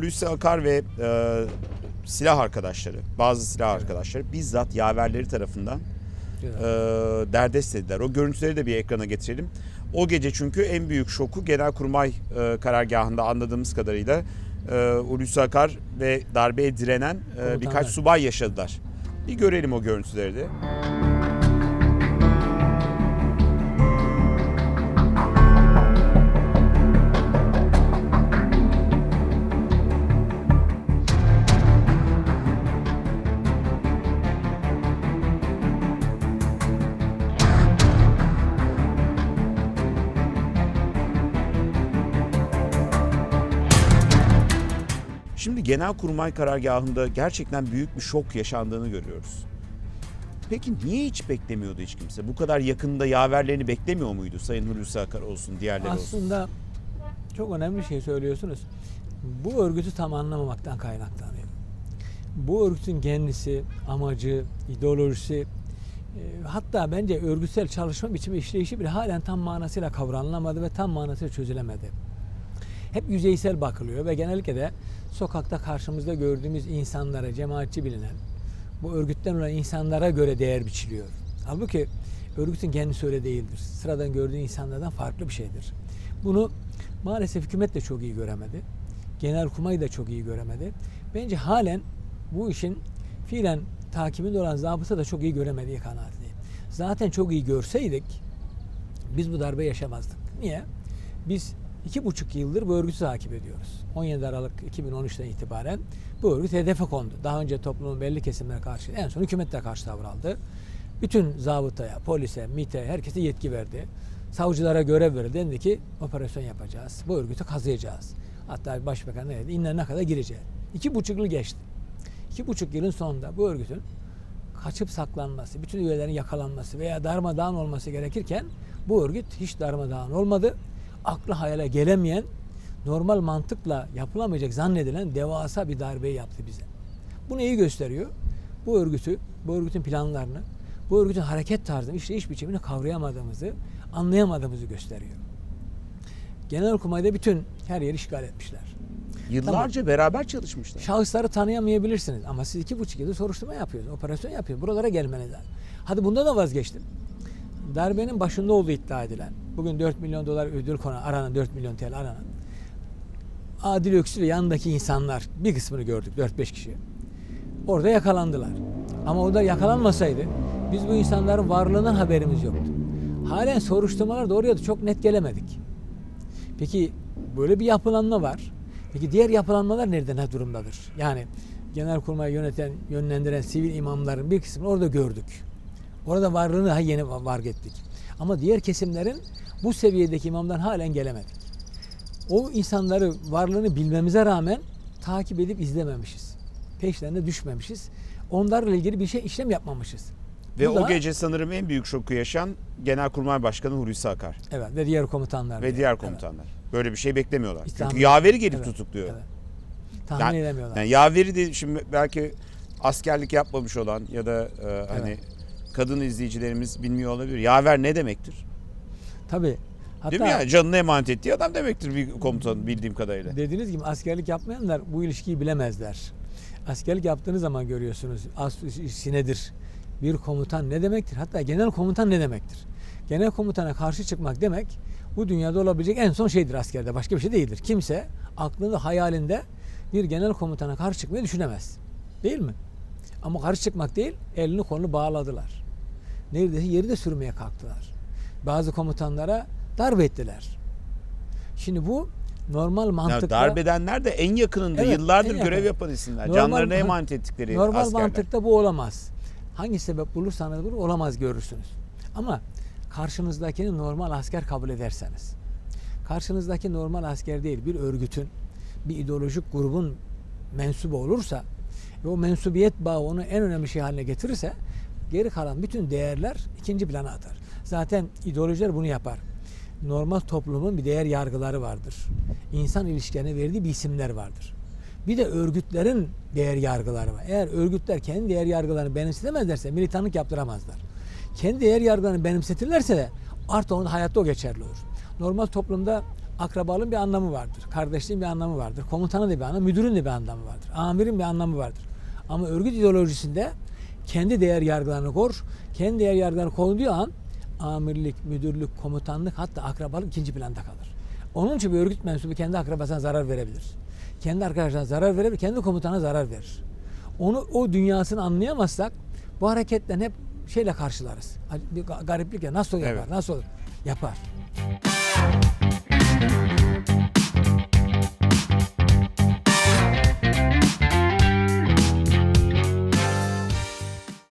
Hulusi Akar ve e, silah arkadaşları, bazı silah Evet. arkadaşları bizzat yaverleri tarafından Güzel. e, derdest dediler. O görüntüleri de bir ekrana getirelim. O gece çünkü en büyük şoku Genelkurmay e, karargahında anladığımız kadarıyla e, Hulusi Akar ve darbeye direnen e, birkaç subay yaşadılar. Bir görelim o görüntüleri de. Genelkurmay karargahında gerçekten büyük bir şok yaşandığını görüyoruz. Peki niye hiç beklemiyordu hiç kimse? Bu kadar yakında yaverlerini beklemiyor muydu Sayın Hulusi Akar olsun, diğerleri olsun? Aslında çok önemli bir şey söylüyorsunuz. Bu örgütü tam anlamamaktan kaynaklanıyor. Bu örgütün kendisi, amacı, ideolojisi, e, hatta bence örgütsel çalışma biçimi işleyişi bile halen tam manasıyla kavranılamadı ve tam manasıyla çözülemedi. Hep yüzeysel bakılıyor ve genellikle de sokakta karşımızda gördüğümüz insanlara, cemaatçi bilinen, bu örgütten olan insanlara göre değer biçiliyor. Halbuki örgütün kendisi öyle değildir. Sıradan gördüğü insanlardan farklı bir şeydir. Bunu maalesef hükümet de çok iyi göremedi. Genelkurmay da çok iyi göremedi. Bence halen bu işin fiilen takibinde olan zabıta da çok iyi göremediği kanaatindeyim. Zaten çok iyi görseydik biz bu darbe yaşamazdık. Niye? Biz iki buçuk yıldır bu örgütü takip ediyoruz. 17 Aralık 2013'ten itibaren bu örgüt hedefe kondu. Daha önce toplumun belli kesimlerine karşı, en son hükümetle karşı tavır aldı. Bütün zabıtaya, polise, MİT'e, herkese yetki verdi. Savcılara görev verdi. Dendi ki operasyon yapacağız. Bu örgütü kazıyacağız. Hatta başbakan ne dedi? İnlerine kadar gireceğiz. İki buçuk yıl geçti. İki buçuk yılın sonunda bu örgütün kaçıp saklanması, bütün üyelerin yakalanması veya darmadağın olması gerekirken bu örgüt hiç darmadağın olmadı. Aklı hayale gelemeyen, normal mantıkla yapılamayacak zannedilen devasa bir darbeyi yaptı bize. Bu neyi gösteriyor? Bu örgütü, bu örgütün planlarını, bu örgütün hareket tarzını, işleyiş biçimini kavrayamadığımızı, anlayamadığımızı gösteriyor. Genelkurmay'da bütün her yeri işgal etmişler. Yıllarca beraber çalışmışlar. Şahısları tanıyamayabilirsiniz ama siz iki buçuk yıldır soruşturma yapıyorsunuz, operasyon yapıyorsunuz. Buralara gelmeniz lazım. Hadi bunda da vazgeçtim. Darbenin başında olduğu iddia edilen, bugün 4 milyon dolar ödül konu aranan, 4 milyon TL aranan Adil Öksü ve yanındaki insanlar bir kısmını gördük 4-5 kişi. Orada yakalandılar. Ama orada yakalanmasaydı biz bu insanların varlığından haberimiz yoktu. Halen soruşturmalar da da çok net gelemedik. Peki böyle bir yapılanma var. Peki diğer yapılanmalar nerede ne durumdadır? Yani Genelkurmay'ı yöneten, yönlendiren sivil imamların bir kısmını orada gördük. Orada varlığını yeni fark ettik. Ama diğer kesimlerin bu seviyedeki imamdan halen gelemedik. O insanları varlığını bilmemize rağmen takip edip izlememişiz. Peşlerine düşmemişiz. Onlarla ilgili bir şey işlem yapmamışız. Ve Bu o da- gece sanırım en büyük şoku yaşayan Genelkurmay Başkanı Hulusi Akar Evet ve diğer komutanlar. ve da. diğer Evet, komutanlar. Böyle bir şey beklemiyorlar. Hiç Çünkü yaveri gelip evet, tutukluyor. evet. Tahmin Yani- edemiyorlar. Yani yaveri de şimdi belki askerlik yapmamış olan ya da e, hani kadın izleyicilerimiz bilmiyor olabilir. Yaver ne demektir? Tabii. Hatta Değil mi yani? Canını emanet ettiği adam demektir bir komutan bildiğim kadarıyla. dediğiniz gibi askerlik yapmayanlar bu ilişkiyi bilemezler. Askerlik yaptığınız zaman görüyorsunuz as işi nedir? Bir komutan ne demektir? Hatta genel komutan ne demektir? Genel komutana karşı çıkmak demek bu dünyada olabilecek en son şeydir askerde. Başka bir şey değildir. Kimse aklında hayalinde bir genel komutana karşı çıkmayı düşünemez. Değil mi? Ama karşı çıkmak değil, elini kolunu bağladılar. Neredeyse yeri de sürmeye kalktılar. Bazı komutanlara darbe ettiler. Şimdi bu normal Ya mantıkla... darbedenler de en yakınında Evet, yıllardır en yakın. görev yapan isimler. Normal- Canlarını emanet ettikleri Normal askerler. mantıkta bu olamaz. Hangi sebep bulursanız bulun olamaz görürsünüz. Ama karşınızdakini normal asker kabul ederseniz, karşınızdaki normal asker değil bir örgütün, bir ideolojik grubun mensubu olursa ve o mensubiyet bağı onu en önemli şey haline getirirse geri kalan bütün değerler ikinci plana atar. Zaten ideolojiler bunu yapar. Normal toplumun bir değer yargıları vardır. İnsan ilişkilerine verdiği bir isimler vardır. Bir de örgütlerin değer yargıları var. Eğer örgütler kendi değer yargılarını benimsetemezlerse militanlık yaptıramazlar. Kendi değer yargılarını benimsetirlerse de artık onun hayatta o geçerli olur. Normal toplumda akrabalığın bir anlamı vardır. Kardeşliğin bir anlamı vardır. Komutanın da bir anlamı, müdürün de bir anlamı vardır. Amirin bir anlamı vardır. Ama örgüt ideolojisinde kendi değer yargılarını korur. Kendi değer yargılarını koruduğu an amirlik, müdürlük, komutanlık hatta akrabalık ikinci planda kalır. Onun için bir örgüt mensubu kendi akrabasına zarar verebilir. Kendi arkadaşlarına zarar verebilir, kendi komutana zarar verir. Onu o dünyasını anlayamazsak bu hareketten hep şeyle karşılarız. Bir ga- gariplik ya nasıl yapar, Evet. nasıl olur? Yapar.